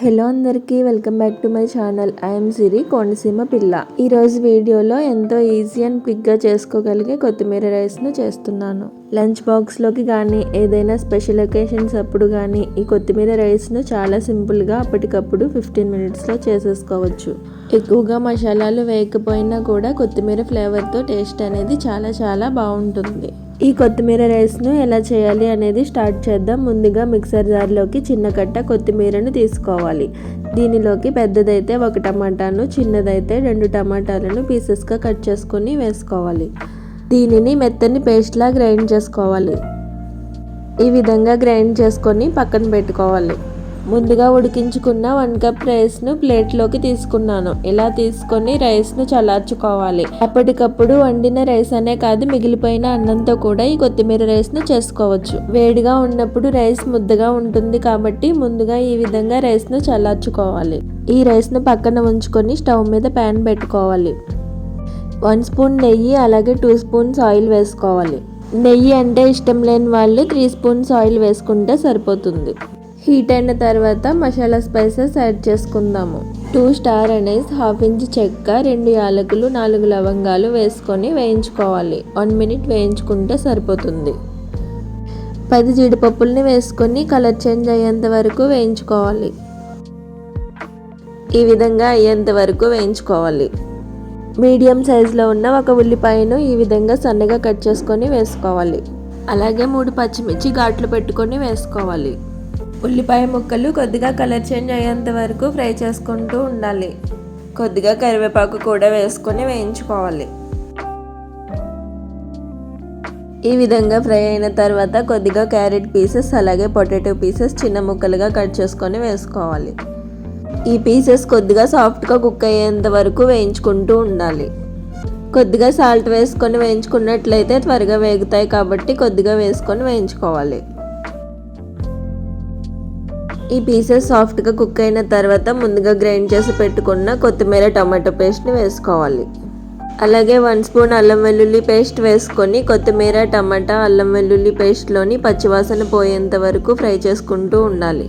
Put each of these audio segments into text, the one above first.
Hello అందరికీ welcome back to my channel. I'm Siri Konaseema పిల్ల. ఈరోజు వీడియోలో ఎంతో ఈజీ అండ్ క్విక్గా చేసుకోగలిగే కొత్తిమీర రైస్ను చేస్తున్నాను. లంచ్ బాక్స్లోకి కానీ ఏదైనా స్పెషల్ ఒకేషన్స్ అప్పుడు కానీ ఈ కొత్తిమీర రైస్ను చాలా సింపుల్గా అప్పటికప్పుడు ఫిఫ్టీన్ మినిట్స్లో చేసేసుకోవచ్చు. ఎక్కువగా మసాలాలు వేయకపోయినా కూడా కొత్తిమీర ఫ్లేవర్తో టేస్ట్ అనేది చాలా చాలా బాగుంటుంది. ఈ కొత్తిమీర రైస్ను ఎలా చేయాలి అనేది స్టార్ట్ చేద్దాం. ముందుగా మిక్సర్ జార్లోకి చిన్న కట్ట కొత్తిమీరను తీసుకోవాలి. దీనిలోకి పెద్దదైతే ఒక టమాటాను చిన్నదైతే రెండు టమాటాలను పీసెస్గా కట్ చేసుకొని వేసుకోవాలి. దీనిని మెత్తని పేస్ట్లా గ్రైండ్ చేసుకోవాలి. ఈ విధంగా గ్రైండ్ చేసుకొని పక్కన పెట్టుకోవాలి. ముందుగా ఉడికించుకున్న వన్ కప్ రైస్ను ప్లేట్లోకి తీసుకున్నాను. ఇలా తీసుకొని రైస్ను చల్లార్చుకోవాలి. అప్పటికప్పుడు వండిన రైస్ అనే కాదు మిగిలిపోయిన అన్నంతో కూడా ఈ కొత్తిమీర రైస్ను చేసుకోవచ్చు. వేడిగా ఉన్నప్పుడు రైస్ ముద్దగా ఉంటుంది కాబట్టి ముందుగా ఈ విధంగా రైస్ను చల్లార్చుకోవాలి. ఈ రైస్ను పక్కన ఉంచుకొని స్టవ్ మీద ప్యాన్ పెట్టుకోవాలి. వన్ స్పూన్ నెయ్యి అలాగే టూ స్పూన్స్ ఆయిల్ వేసుకోవాలి. నెయ్యి అంటే ఇష్టం లేని వాళ్ళు త్రీ స్పూన్స్ ఆయిల్ వేసుకుంటే సరిపోతుంది. హీట్ అయిన తర్వాత మసాలా స్పైసెస్ యాడ్ చేసుకుందాము. Two star anise half inch చెక్క రెండు యాలకులు నాలుగు లవంగాలు వేసుకొని వేయించుకోవాలి. వన్ మినిట్ వేయించుకుంటే సరిపోతుంది. పది జీడిపప్పుల్ని వేసుకొని కలర్ చేంజ్ అయ్యేంత వరకు వేయించుకోవాలి. ఈ విధంగా అయ్యేంత వరకు వేయించుకోవాలి. మీడియం సైజులో ఉన్న ఒక ఉల్లిపాయను ఈ విధంగా సన్నగా కట్ చేసుకొని వేసుకోవాలి. అలాగే మూడు పచ్చిమిర్చి ఘాట్లు పెట్టుకొని వేసుకోవాలి. ఉల్లిపాయ ముక్కలు కొద్దిగా కలర్ చేంజ్ అయ్యేంత వరకు ఫ్రై చేసుకుంటూ ఉండాలి. కొద్దిగా కరివేపాకు కూడా వేసుకొని వేయించుకోవాలి. ఈ విధంగా ఫ్రై అయిన తర్వాత కొద్దిగా క్యారెట్ పీసెస్ అలాగే పొటాటో పీసెస్ చిన్న ముక్కలుగా కట్ చేసుకొని వేసుకోవాలి. ఈ పీసెస్ కొద్దిగా సాఫ్ట్గా కుక్ అయ్యేంత వరకు వేయించుకుంటూ ఉండాలి. కొద్దిగా సాల్ట్ వేసుకొని వేయించుకున్నట్లయితే త్వరగా వేగుతాయి కాబట్టి కొద్దిగా వేసుకొని వేయించుకోవాలి. ఈ పీసెస్ సాఫ్ట్గా కుక్ అయిన తర్వాత ముందుగా గ్రైండ్ చేసి పెట్టుకున్న కొత్తిమీర టమాటో పేస్ట్ని వేసుకోవాలి. అలాగే వన్ స్పూన్ అల్లం వెల్లుల్లి పేస్ట్ వేసుకొని కొత్తిమీర టమాటా అల్లం వెల్లుల్లి పేస్ట్లోని పచ్చివాసన పోయేంత వరకు ఫ్రై చేసుకుంటూ ఉండాలి.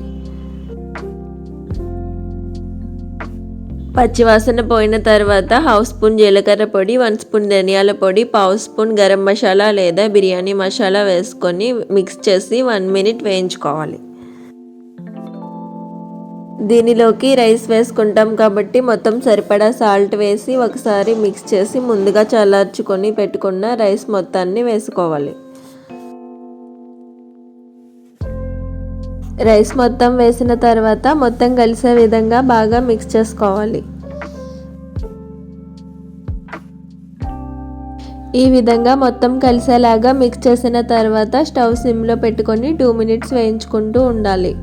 పచ్చివాసన పోయిన తర్వాత హాఫ్ స్పూన్ జీలకర్ర పొడి వన్ స్పూన్ ధనియాల పొడి పావు స్పూన్ గరం మసాలా లేదా బిర్యానీ మసాలా వేసుకొని మిక్స్ చేసి వన్ మినిట్ వేయించుకోవాలి. దీనిలోకి రైస్ వేసుకుంటాం కాబట్టి మొత్తం సరిపడా సాల్ట్ వేసి ఒకసారి మిక్స్ చేసి ముందుగా చల్లార్చుకొని పెట్టుకున్న రైస్ మొత్తాన్ని వేసుకోవాలి. రైస్ మొత్తం వేసిన తర్వాత మొత్తం కలిసే విధంగా బాగా మిక్స్ చేసుకోవాలి. ఈ విధంగా మొత్తం కలిసేలాగా మిక్స్ చేసిన తర్వాత స్టవ్ సిమ్లో పెట్టుకొని టూ మినిట్స్ వేయించుకుంటూ ఉండాలి.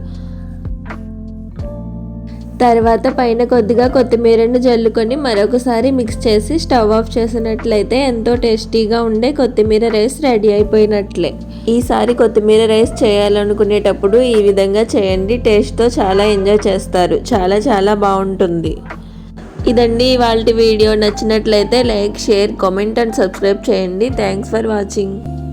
తర్వాత పైన కొద్దిగా కొత్తిమీరను జల్లుకొని మరొకసారి మిక్స్ చేసి స్టవ్ ఆఫ్ చేసినట్లయితే ఎంతో టేస్టీగా ఉండే కొత్తిమీర రైస్ రెడీ అయిపోయినట్లే. ఈసారి కొత్తిమీర రైస్ చేయాలనుకునేటప్పుడు ఈ విధంగా చేయండి టేస్ట్తో చాలా ఎంజాయ్ చేస్తారు చాలా చాలా బాగుంటుంది. ఇదండి ఇవాళ వీడియో. నచ్చినట్లయితే like share comment and subscribe చేయండి. Thanks for watching.